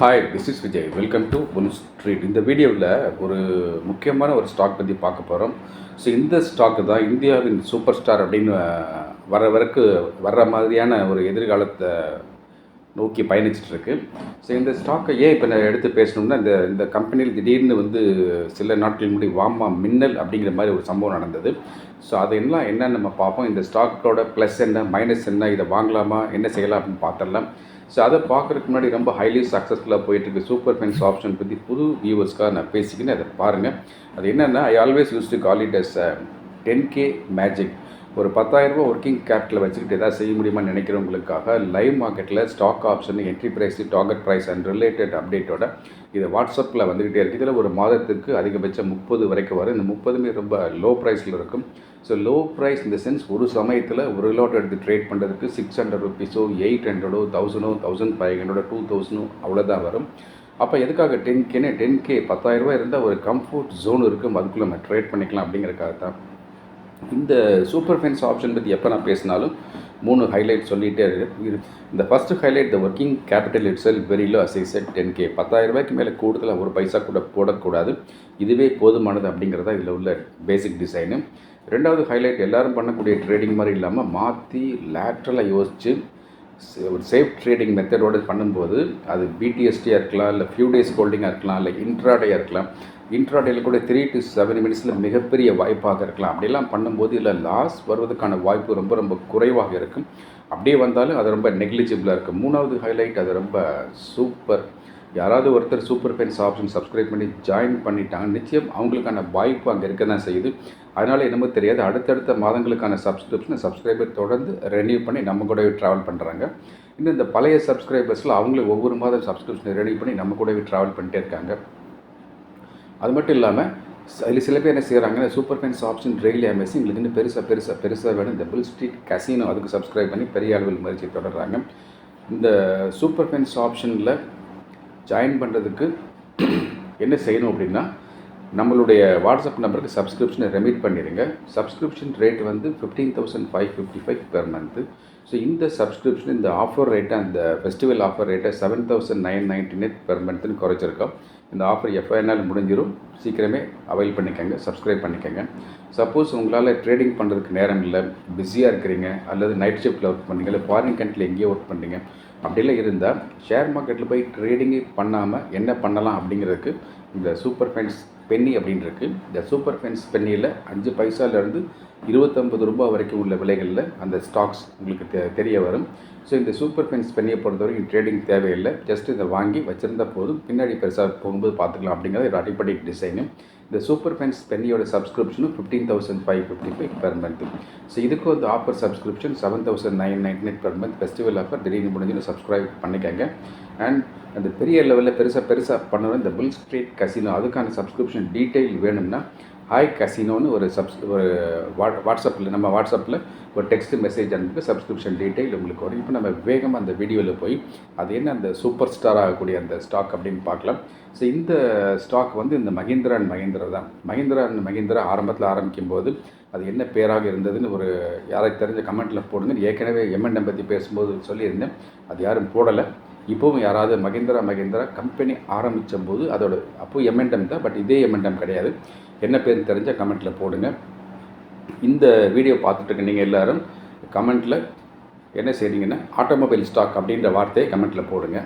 Hi this is Vijay welcome to one street இந்த வீடியோவில் ஒரு முக்கியமான ஒரு ஸ்டாக் பற்றி பார்க்க போகிறோம் ஸோ இந்த ஸ்டாக்கு தான் இந்தியாவின் சூப்பர் ஸ்டார் அப்படின்னு வர வரைக்கு வர்ற மாதிரியான ஒரு எதிர்காலத்தை நோக்கி பயணிச்சுட்டு இருக்கு ஸோ இந்த ஸ்டாக்கை ஏன் இப்போ நான் எடுத்து பேசணும்னா இந்த இந்த கம்பெனியில் திடீர்னு வந்து சில நாட்கள் முன்னாடி வாமா மின்னல் அப்படிங்கிற மாதிரி ஒரு சம்பவம் நடந்தது. ஸோ அது என்ன என்ன நம்ம பார்ப்போம். இந்த ஸ்டாக்கோட ப்ளஸ் என்ன மைனஸ் என்ன இதை வாங்கலாமா என்ன செய்யலாம் அப்படின்னு பார்த்துடலாம். ஸோ அதை பார்க்குறதுக்கு முன்னாடி ரொம்ப ஹைலி சக்ஸஸ்ஃபுல்லாக போயிட்டுருக்கு. சூப்பர் ஃபென்ஸ் ஆப்ஷன் பற்றி புது வியூவர்ஸ்க்காக நான் பேசிக்கின்னு அதை பாருங்கள் அது என்னென்னா I always use to call it as ten K magic ஒரு பத்தாயிரரூபா ஒர்க்கிங் கேபிட்டல் வச்சுக்கிட்டு எதாவது செய்ய முடியுமான்னு நினைக்கிறவங்களுக்காக லைவ் மார்க்கெட்டில் stock option entry price target price and related அப்டேட்டோட இது வாட்ஸ்அப்பில் வந்துக்கிட்டே இருக்குது இதில் ஒரு மாதத்துக்கு அதிகபட்சம் முப்பது வரைக்கும் வரும். இந்த முப்பதுமே ரொம்ப லோ ப்ரைஸில் இருக்கும். ஸோ லோ ப்ரைஸ் இந்த சென்ஸ் ஒரு சமயத்தில் ஒரு லாட் எடுத்து ட்ரேட் பண்ணுறதுக்கு சிக்ஸ் ஹண்ட்ரட் ருபீஸோ எயிட் ஹண்ட்ரடோ தௌசண்டோ தௌசண்ட் ஃபைவ் ஹண்ட்ரடோ டூ தௌசண்டோ அவ்வளோதான் வரும். அப்போ எதுக்காக டென் கேனே டென் கே பத்தாயிரரூபா இருந்தால் ஒரு கம்ஃபர்ட் ஜோன் இருக்கும் அதுக்குள்ளே நம்ம ட்ரேட் பண்ணிக்கலாம் அப்படிங்கிறக்காக தான். இந்த சூப்பர் ஃபென்ஸ் ஆப்ஷன் பற்றி எப்போ நான் பேசினாலும் மூணு ஹைலைட் சொல்லிகிட்டே இருக்கு இரு- இந்த first highlight the working capital it sell very low as set ten K பத்தாயிரம் ரூபாய்க்கு மேலே கூடுதலாக ஒரு பைசா கூட போடக்கூடாது. இதுவே போதுமானது அப்படிங்கிறதா இதில் உள்ள பேசிக் டிசைனு ரெண்டாவது ஹைலைட் எல்லாரும் பண்ணக்கூடிய ட்ரேடிங் மாதிரி இல்லாமல் மாற்றி லேட்ரலாக யோசித்து ஒரு சேஃப் ட்ரேடிங் மெத்தடோடு பண்ணும்போது அது பிடிஎஸ்டியாக இருக்கலாம் இல்லை ஃபியூ டேஸ் ஹோல்டிங்காக இருக்கலாம் இல்லை இன்ட்ராடேயாக இருக்கலாம். இன்ட்ராடேயில் கூட த்ரீ டு செவன் மினிட்ஸில் மிகப்பெரிய வாய்ப்பாக இருக்கலாம். அப்படிலாம் பண்ணும்போது இல்லை லாஸ் வருவதற்கான வாய்ப்பு ரொம்ப ரொம்ப குறைவாக இருக்கும். அப்படியே வந்தாலும் அது ரொம்ப நெக்லிஜிபிளாக இருக்கும். மூணாவது ஹைலைட் அது ரொம்ப சூப்பர் யாராவது ஒருத்தர் சூப்பர் ஃபென்ஸ் ஆப்ஷன் சப்ஸ்கிரைப் பண்ணி ஜாயின் பண்ணிட்டாங்க நிச்சயம் அவங்களுக்கான வாய்ப்பு அங்கே இருக்க தான் செய்யுது. அதனால் என்னமோ தெரியாது. அடுத்தடுத்த மாதங்களுக்கான சப்ஸ்கிரிப்ஷனை சப்ஸ்கிரைபர் தொடர்ந்து ரெனியூ பண்ணி நம்ம கூடவே ட்ராவல் பண்ணுறாங்க இன்னும் இந்த பழைய சப்ஸ்கிரைபர்ஸில் அவங்களும் ஒவ்வொரு மாதம் சப்ஸ்கிரிப்ஷனை ரெனியூ பண்ணி நம்ம கூடவே ட்ராவல் பண்ணிட்டே இருக்காங்க. அது மட்டும் இல்லாமல் அதில் சில பேர் என்ன செய்கிறாங்கன்னா super fans option really amazing எங்களுக்கு இன்னும் பெருசாக பெருசாக பெருசாக வேணும். இந்த பில் ஸ்ட்ரீட் கசினோ அதுக்கு சப்ஸ்கிரைப் பண்ணி பெரிய அளவில் முயற்சி தொடர்றாங்க. இந்த சூப்பர் ஃபென்ஸ் ஆப்ஷனில் ஜாயின் பண்ணுறதுக்கு என்ன செய்யணும் அப்படின்னா நம்மளுடைய வாட்ஸ்அப் நம்பருக்கு சப்ஸ்கிரிப்ஷனை ரெமிட் பண்ணிடுங்க சப்ஸ்கிரிப்ஷன் ரேட் வந்து fifteen thousand five fifty five per month so இந்த சப்ஸ்கிரிப்ஷன் இந்த ஆஃபர் ரேட்டை அந்த ஃபெஸ்டிவல் ஆஃபர் ரேட்டை seven thousand nine ninety nine per மந்த்துன்னு குறைச்சிருக்கோம். இந்த ஆஃபர் எஃப்ஐஎன்ஆல் முடிஞ்சிடும் சீக்கிரமே அவைல் பண்ணிக்கோங்க சப்ஸ்கிரைப் பண்ணிக்கோங்க. சப்போஸ் உங்களால் ட்ரேடிங் பண்ணுறதுக்கு நேரம் இல்லை பிஸியாக இருக்கிறீங்க அல்லது நைட் ஷிஃப்ட்டில் ஒர்க் பண்ணுறீங்க இல்லை ஃபாரின் கண்ட்ரியில் எங்கேயோ ஒர்க் பண்ணுறீங்க அப்படிலாம் இருந்தால் ஷேர் மார்க்கெட்டில் போய் ட்ரேடிங்கே பண்ணாமல் என்ன பண்ணலாம் அப்படிங்கிறதுக்கு இந்த சூப்பர் ஃபென்ஸ் பென்னி அப்படின்னு இந்த சூப்பர் ஃபென்ஸ் பென்னியில் அஞ்சு பைசாலேருந்து இருபத்தொம்பது ரூபாய் வரைக்கும் உள்ள விலைகளில் அந்த ஸ்டாக்ஸ் உங்களுக்கு தெ தெரிய வரும். ஸோ இந்த சூப்பர் ஃபென்ஸ் பென்னியை பொறுத்தவரைக்கும் ட்ரேடிங் தேவையில்லை. ஜஸ்ட் இதை வாங்கி வச்சுருந்த போதும். பின்னாடி பெருசாக போகும்போது பார்த்துக்கலாம் அப்படிங்கிறது ஒரு அடிப்படை டிசைனு இந்த சூப்பர் ஃபேன்ஸ் பென்னியோட சப்ஸ்கிரிப்ஷனும் fifteen thousand five fifty five per month so இதுக்கு வந்து offer subscription seven thousand nine ninety nine per month festival offer திடீர்னு முடிஞ்சு சப்ஸ்கிரைப் பண்ணிக்கங்க. அண்ட் அந்த பெரிய லெவலில் பெருசாக பெருசாக பண்ணணும் இந்த புல் ஸ்ட்ரீட் கசினோ அதுக்கான சப்ஸ்கிரிப்ஷன் டீட்டெயில் வேணும்னா ஹாய் கசினோன்னு ஒரு சப்ஸ் ஒரு வாட் வாட்ஸ்அப்பில் நம்ம வாட்ஸ்அப்பில் ஒரு டெக்ஸ்ட் மெசேஜ் அனுப்பி சப்ஸ்கிரிப்ஷன் டீட்டெயில் உங்களுக்கு வரும். இப்போ நம்ம வேகமாக அந்த வீடியோவில் போய் அது என்ன அந்த சூப்பர் ஸ்டார் ஆகக்கூடிய அந்த ஸ்டாக் அப்படின்னு பார்க்கலாம். ஸோ இந்த ஸ்டாக் வந்து இந்த மஹிந்திரா அண்ட் மஹிந்திரா தான். மஹிந்திரா அண்ட் மஹிந்திரா ஆரம்பத்தில் ஆரம்பிக்கும் போது அது என்ன பேராக இருந்ததுன்னு ஒரு யாரை தெரிஞ்ச கமெண்ட்டில் போடுங்க. ஏற்கனவே எம்என்எம் பற்றி பேசும்போது சொல்லியிருந்தேன். அது யாரும் போடலை. இப்போவும் யாராவது மகேந்திரா மகேந்திரா கம்பெனி ஆரம்பித்த போது அதோட அப்போ எம்என்டம் தான் பட் இதே எம்என்டம் கிடையாது. என்ன பேர் தெரிஞ்சால் கமெண்ட்டில் போடுங்க. இந்த வீடியோ பார்த்துட்டு இருக்க நீங்கள் எல்லாரும் கமெண்ட்டில் என்ன செய்கிறீங்கன்னா ஆட்டோமொபைல் ஸ்டாக் அப்படின்ற வார்த்தையை கமெண்ட்டில் போடுங்க.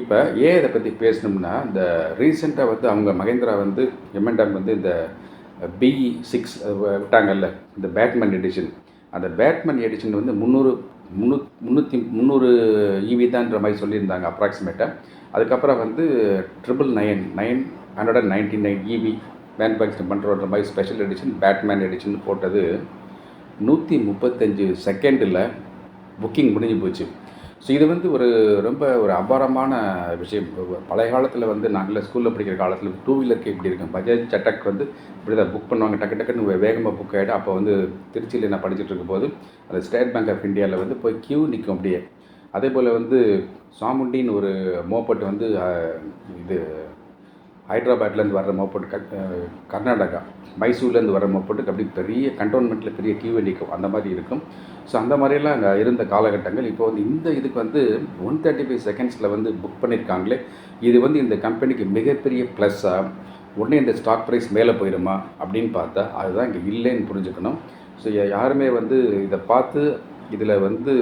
இப்போ ஏன் இதை பற்றி பேசணும்னா இந்த ரீசெண்டாக வந்து அவங்க மகேந்திரா வந்து எம்என்டம் வந்து இந்த பிஇ சிக்ஸ் விட்டாங்கல்ல இந்த பேட்மேன் எடிஷன் அந்த பேட்மேன் எடிஷன் வந்து முந்நூறு முந்நூ முந்நூற்றி முந்நூறு ஈவி தான்ற மாதிரி சொல்லியிருந்தாங்க அப்ராக்சிமேட்டாக அதுக்கப்புறம் வந்து triple nine nine hundred and ninety nine EV manufacture பண்ணுறோன்ற மாதிரி ஸ்பெஷல் எடிஷன் பேட்மேன் எடிஷன் போட்டது நூற்றி முப்பத்தஞ்சு செகண்டில் புக்கிங் முடிஞ்சு போச்சு. ஸோ இது வந்து ஒரு ரொம்ப ஒரு அபாரமான விஷயம். பழைய காலத்தில் வந்து நாங்கள் ஸ்கூலில் படிக்கிற காலத்தில் டூ வீலருக்கு இப்படி இருக்கும். பஜாஜ் சட்டக் வந்து இப்படி தான் புக் பண்ணுவாங்க. டக்கு டக்குன்னு வேகமாக புக் ஆகிடும் அப்போ வந்து திருச்சியில் நான் படிச்சுட்டு இருக்கும்போது அந்த ஸ்டேட் பேங்க் ஆஃப் இந்தியாவில் வந்து போய் கியூ நிற்கும் அப்படியே. அதே போல் வந்து சாமுண்டின்னு ஒரு மோப்பட் வந்து இது ஹைதராபாத்லேருந்து வர்ற மோப்போட்டு க கர்நாடகா மைசூர்லேருந்து வர மோப்போட்டுக்கு அப்படி பெரிய கண்டோன்மெண்ட்டில் பெரிய கியூ நிற்கும் அந்த மாதிரி இருக்கும். ஸோ அந்த மாதிரியெல்லாம் அங்கே இருந்த காலகட்டங்கள். இப்போ வந்து இந்த இதுக்கு வந்து ஒன் தேர்ட்டி ஃபைவ் செகண்ட்ஸில் வந்து புக் பண்ணியிருக்காங்களே இது வந்து இந்த கம்பெனிக்கு மிகப்பெரிய ப்ளஸ்ஸாக உடனே இந்த ஸ்டாக் ப்ரைஸ் மேலே போயிடுமா அப்படின்னு பார்த்தா அதுதான் இங்கே இல்லைன்னு புரிஞ்சுக்கணும். ஸோ யாருமே வந்து இதை பார்த்து இதில் வந்து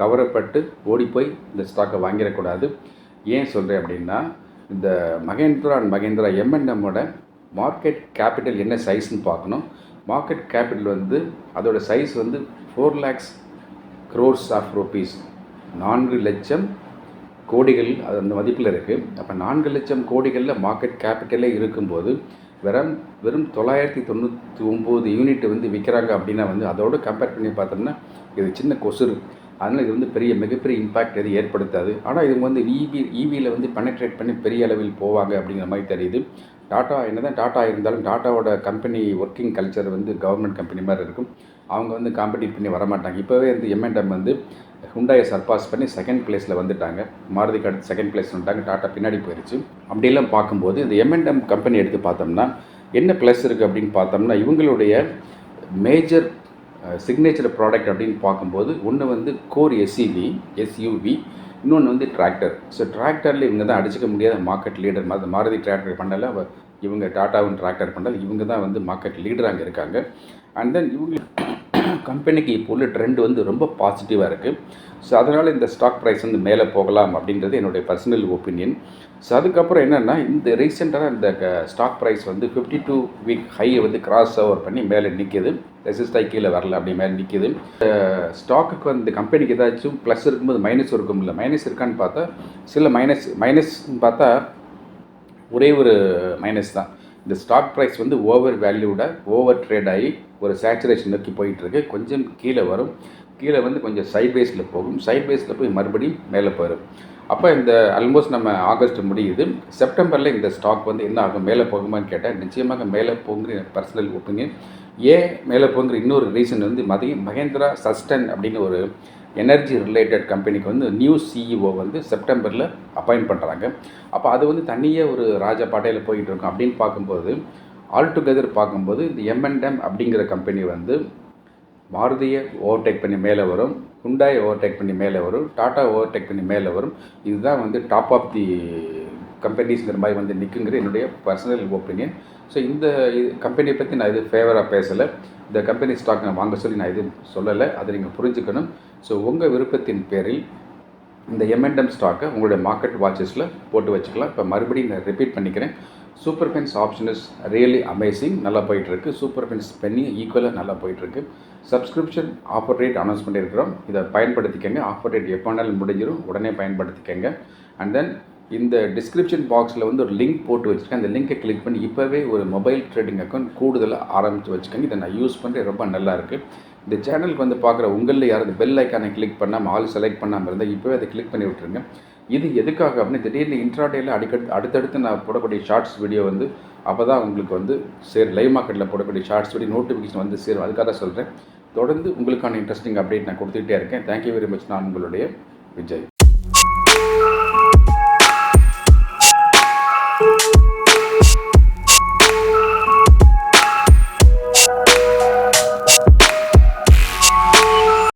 கவரப்பட்டு ஓடி போய் இந்த ஸ்டாக்கை வாங்கிடக்கூடாது. ஏன் சொல்கிறேன் அப்படின்னா இந்த மகேந்திரா அண்ட் மகேந்திரா எம்என்எம்மோட மார்க்கெட் கேபிட்டல் என்ன சைஸ்ன்னு பார்க்கணும். மார்க்கெட் கேபிட்டல் வந்து அதோடய சைஸ் வந்து four lakhs crores of rupees நான்கு லட்சம் கோடிகள் அது அந்த மதிப்பில் இருக்குது அப்போ நான்கு லட்சம் கோடிகளில் மார்க்கெட் கேபிட்டலே இருக்கும்போது வெறும் வெறும் தொள்ளாயிரத்தி தொண்ணூற்றி ஒம்பது யூனிட் வந்து விற்கிறாங்க அப்படின்னா வந்து அதோடு கம்பேர் பண்ணி பார்த்தோம்னா இது சின்ன கொசு அதனால் இது வந்து பெரிய மிகப்பெரிய இம்பாக்ட் எதுவும் ஏற்படுத்தாது. ஆனால் இது வந்து இவி ஈவியில் வந்து பெனட்ரேட் பண்ணி பெரிய அளவில் போவாங்க அப்படிங்கிற மாதிரி தெரியுது. டாட்டா என்ன தான் டாட்டா இருந்தாலும் டாட்டாவோட கம்பெனி ஒர்க்கிங் கல்ச்சர் வந்து கவர்மெண்ட் கம்பெனி மாதிரி இருக்கும். அவங்க வந்து காம்படிட் பண்ணி வரமாட்டாங்க. இப்போவே வந்து எம்என்டம் வந்து ஹுண்டாயை சர்பாஸ் பண்ணி செகண்ட் பிளேஸில் வந்துட்டாங்க. மாருதிக்கு அடுத்து செகண்ட் பிளேஸ் வந்துட்டாங்க. டாட்டா பின்னாடி போயிடுச்சு அப்படியெல்லாம் பார்க்கும்போது இந்த எம்என்டம் கம்பெனி எடுத்து பார்த்தோம்னா என்ன ப்ளஸ் இருக்குது அப்படின்னு பார்த்தோம்னா இவங்களுடைய மேஜர் சிக்னேச்சர் ப்ராடக்ட் அப்படின்னு பார்க்கும்போது ஒன்று வந்து கோர் எஸ்இவி எஸ்யூவி இன்னொன்று வந்து டிராக்டர் ஸோ டிராக்டரில் இவங்க தான் அடிச்சுக்க முடியாத மார்க்கெட் லீடர் மாதிரி மாருதி டிராக்டர் பண்ணல இவங்க டாட்டாவும் டிராக்டர் பண்ணல இவங்க தான் வந்து மார்க்கெட் லீடர் அங்கே இருக்காங்க. அண்ட் தென் இவங்க கம்பெனிக்கு இப்போ உள்ள ட்ரெண்ட் வந்து ரொம்ப பாசிட்டிவாக இருக்குது ஸோ அதனால் இந்த ஸ்டாக் ப்ரைஸ் வந்து மேலே போகலாம் அப்படின்றது என்னுடைய பர்சனல் ஒப்பீனியன் ஸோ அதுக்கப்புறம் என்னென்னா இந்த ரீசெண்டாக இந்த ஸ்டாக் ப்ரைஸ் வந்து ஃபிஃப்டி டூ வீக் ஹையை வந்து கிராஸ் ஓவர் பண்ணி மேலே நிற்கிது ரெசிஸ்ட் கீழே வரல அப்படி மாதிரி நிற்கிது ஸ்டாக்குக்கு வந்து கம்பெனிக்கு ஏதாச்சும் ப்ளஸ் இருக்கும்போது மைனஸ் இருக்கும்ல மைனஸ் இருக்கான்னு பார்த்தா சில மைனஸ் மைனஸ்ன்னு பார்த்தா ஒரே ஒரு மைனஸ் தான். இந்த ஸ்டாக் ப்ரைஸ் வந்து ஓவர் வேல்யூட ஓவர் ட்ரேட் ஆகி ஒரு சேச்சுரேஷன் நோக்கி போயிட்டுருக்கு கொஞ்சம் கீழே வரும். கீழே வந்து கொஞ்சம் சைட் பேஸில் போகும். சைட் பேஸில் போய் மறுபடியும் மேலே போயிடும் அப்போ இந்த ஆல்மோஸ்ட் நம்ம ஆகஸ்ட் முடியுது. செப்டம்பரில் இந்த ஸ்டாக் வந்து என்ன ஆகும் மேலே போகுமான்னு கேட்டால் நிச்சயமாக மேலே போங்கிற பர்சனல் ஒப்பீனியன் ஏன் மேலே போங்கிற இன்னொரு ரீசன் வந்து மதிய மகேந்திரா சஸ்டன் அப்படின்னு ஒரு எனர்ஜி ரிலேட்டட் கம்பெனிக்கு வந்து நியூ சிஇஓ வந்து செப்டம்பரில் அப்பாயிண்ட் பண்ணுறாங்க அப்போ அது வந்து தனியாக ஒரு ராஜா பாட்டையில் போயிட்டு இருக்கும். அப்படின்னு பார்க்கும்போது ஆல் டுகெதர் பார்க்கும்போது இந்த எம்என்டம் அப்படிங்கிற கம்பெனி வந்து மாருதியை ஓவர்டேக் பண்ணி மேலே வரும் ஹுண்டாயை ஓவர்டேக் பண்ணி மேலே வரும் டாட்டா ஓவர்டேக் பண்ணி மேலே வரும். இதுதான் வந்து டாப் ஆஃப் தி கம்பெனிஸ்ங்கிற மாதிரி வந்து நிற்குங்கிற என்னுடைய பர்சனல் ஒப்பீனியன் ஸோ இந்த கம்பெனியை பற்றி நான் இது ஃபேவராக பேசலை. இந்த கம்பெனி ஸ்டாக் நான் வாங்க சொல்லி நான் எதுவும் சொல்லலை. அதை நீங்கள் புரிஞ்சுக்கணும். ஸோ உங்கள் விருப்பத்தின் பேரில் இந்த எம்என்டம் ஸ்டாக்கை உங்களுடைய மார்க்கெட் வாட்சஸில் போட்டு வச்சுக்கலாம். இப்போ மறுபடியும் நான் ரிப்பீட் பண்ணிக்கிறேன். Super fans option is really amazing நல்லா போயிட்டுருக்கு. சூப்பர் பென்ஸ் பென்னி ஈக்குவலாக நல்லா போயிட்டுருக்கு. சப்ஸ்கிரிப்ஷன் ஆஃபர் ரேட் அனௌன்ஸ் பண்ணியிருக்கிறோம். இதை பயன்படுத்திக்கங்க. ஆஃபர் ரேட் எப்போனாலும் முடிஞ்சிடும் உடனே பயன்படுத்திக்கங்க. அண்ட் தென் இந்த டிஸ்கிரிப்ஷன் பாக்ஸில் வந்து ஒரு லிங்க் போட்டு வச்சுருக்கேன் அந்த லிங்கை கிளிக் பண்ணி இப்போவே ஒரு மொபைல் ட்ரேடிங் அக்கௌண்ட் கூடுதலாக ஆரம்பித்து வச்சுக்கோங்க. இதை நான் யூஸ் பண்ணுறேன் ரொம்ப நல்லா இருக்குது இந்த சேனலுக்கு வந்து பார்க்குற உங்களில் யாராவது பெல் ஐக்கானை கிளிக் பண்ணாமல் ஆல் செலக்ட் பண்ணாமல் இருந்தால் இப்போவே அதை கிளிக் பண்ணி விட்டுருங்க. இது எதுக்காக அப்படின்னு திடீர்னு இன்ட்ராடேயில் அடிக்கடி அடுத்தடுத்து நான் போடக்கூடிய ஷார்ட்ஸ் வீடியோ வந்து அப்போ தான் உங்களுக்கு வந்து சேர் லைவ் மார்க்கெட்டில் போடக்கூடிய ஷார்ட்ஸ் வீடியோ நோட்டிஃபிகேஷன் வந்து சேரும். அதுக்காக தான் சொல்கிறேன் தொடர்ந்து உங்களுக்கான இன்ட்ரெஸ்டிங் அப்டேட் நான் கொடுத்துக்கிட்டே இருக்கேன். தேங்க்யூ வெரி மச் நான் உங்களுடைய விஜய்.